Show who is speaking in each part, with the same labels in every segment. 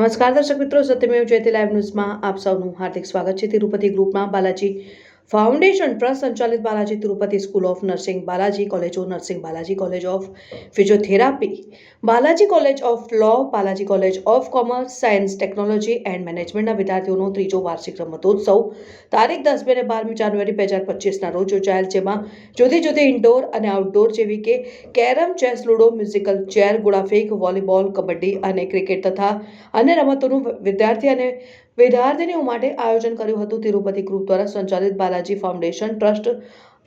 Speaker 1: નમસ્કાર દર્શક મિત્રો સત્યમેવ જયતે લાઈવ ન્યૂઝમાં આપ સૌનું હાર્દિક સ્વાગત છે. તિરુપતિ ગ્રુપમાં બાલાજી ફાઉન્ડેશન ટ્રસ્ટ સંચાલિત Balaji Tirupati school of nursing Balaji college of nursing Balaji college of physiotherapy, Balaji college of law, Balaji college of commerce, science, technology and મેનેજમેન્ટના વિદ્યાર્થીઓનો ત્રીજો વાર્ષિક રમતોત્સવ તારીખ દસ અને બારમી જાન્યુઆરી બે હજાર પચીસના રોજ યોજાયેલ, જેમાં જુદી જુદી ઇન્ડોર અને આઉટડોર જેવી કે carrom, chess, ludo, musical chair ગુડાફેંક volleyball, kabaddi અને ક્રિકેટ તથા અન્ય રમતોનું વિદ્યાર્થી અને વિદ્યાર્થીનીઓ માટે આયોજન કર્યું હતું તિરુપતિ ગ્રુપ દ્વારા સંચાલિત બાલાજી ફાઉન્ડેશન ટ્રસ્ટ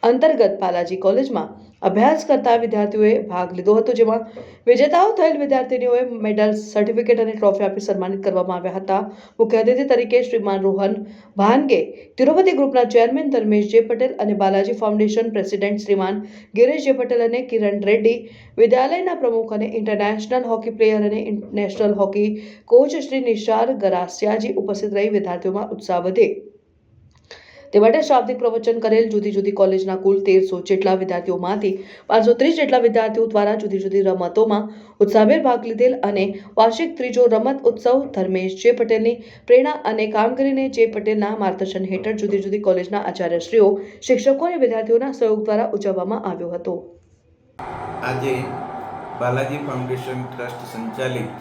Speaker 1: અંતર્ગત બાલાજી કોલેજમાં અભ્યાસ કરતા વિદ્યાર્થીઓએ ભાગ લીધો હતો, જેમાં વિજેતાઓ થયેલ વિદ્યાર્થીનીઓએ મેડલ, સર્ટિફિકેટ અને ટ્રોફી આપી સન્માનિત કરવામાં આવ્યા હતા. મુખ્ય અતિથિ તરીકે શ્રીમાન રોહન ભાનગે, તિરુપતિ ગ્રુપના ચેરમેન ધર્મેશ જે પટેલ અને Balaji foundation president Shriman Girish J Patel અને કિરણ રેડ્ડી, વિદ્યાલયના પ્રમુખ અને ઇન્ટરનેશનલ હોકી પ્લેયર અને national hockey coach Shri Nishar Garasiyaji ઉપસ્થિત રહી વિદ્યાર્થીઓમાં ઉત્સાહ વધે. તે માટે શાબ્દિક પ્રવચન કરેલ જુદી જુદી કોલેજના કુલ તેરસો જેટલા વિદ્યાર્થીઓમાંથી પાંચસો ત્રીસ જેટલા વિદ્યાર્થીઓ દ્વારા જુદી જુદી રમતોમાં ઉત્સાહભેર ભાગ લીધેલ અને વાર્ષિક ત્રીજો રમત ઉત્સવ ધર્મેશ જે પટેલની પ્રેરણા અને કામગીરીને જે પટેલના માર્ગદર્શન હેઠળ જુદી જુદી કોલેજના આચાર્યશ્રીઓ, શિક્ષકો અને વિદ્યાર્થીઓના સહયોગ દ્વારા ઉજવવામાં આવ્યો હતો.
Speaker 2: આજે બાલાજી ફાઉન્ડેશન ટ્રસ્ટ સંચાલિત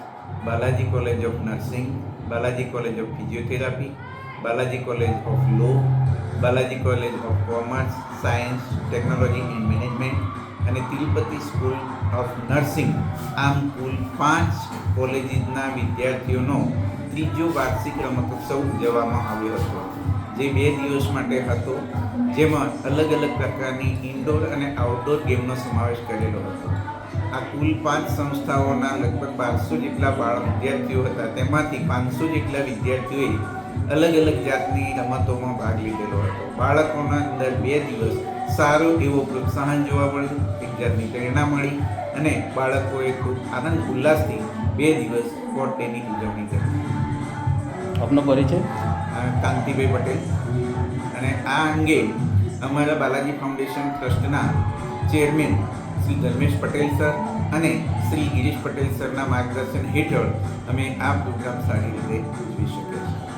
Speaker 2: Balaji college of nursing, Balaji college of physiotherapy Balaji college of law Balaji college of commerce science technology and management અને તિરુપતિ સ્કૂલ ઓફ નર્સિંગ આમ કુલ પાંચ કોલેજીસના વિદ્યાર્થીઓનો ત્રીજો વાર્ષિક રમતોત્સવ ઉજવવામાં આવ્યો હતો. જે બે દિવસ માટે હતો, જેમાં અલગ અલગ પ્રકારની ઇન્ડોર અને આઉટડોર ગેમનો સમાવેશ કરેલો હતો. આ કુલ પાંચ સંસ્થાઓના લગભગ બારસો જેટલા બાળ વિદ્યાર્થીઓ હતા, તેમાંથી પાંચસો જેટલા વિદ્યાર્થીઓએ અલગ અલગ જાતની રમતોમાં ભાગ લીધેલો હતો. બાળકોના અંદર બે દિવસ સારો એવો પ્રોત્સાહન જોવા મળ્યું એક જાતની પ્રેરણા મળી અને બાળકોએ ખૂબ આનંદ ઉલ્લાસથી બે દિવસ કોર્ટ ડેની ઉજવણી કરી.
Speaker 3: આપનો પરિચય?
Speaker 2: કાંતિભાઈ પટેલ. અને આ અંગે અમારા બાલાજી ફાઉન્ડેશન ટ્રસ્ટના ચેરમેન શ્રી ધર્મેશ પટેલ સર અને શ્રી ગિરીશ પટેલ સરના માર્ગદર્શન હેઠળ અમે આ પ્રોગ્રામ સારી રીતે ઉજવી શકીએ છીએ.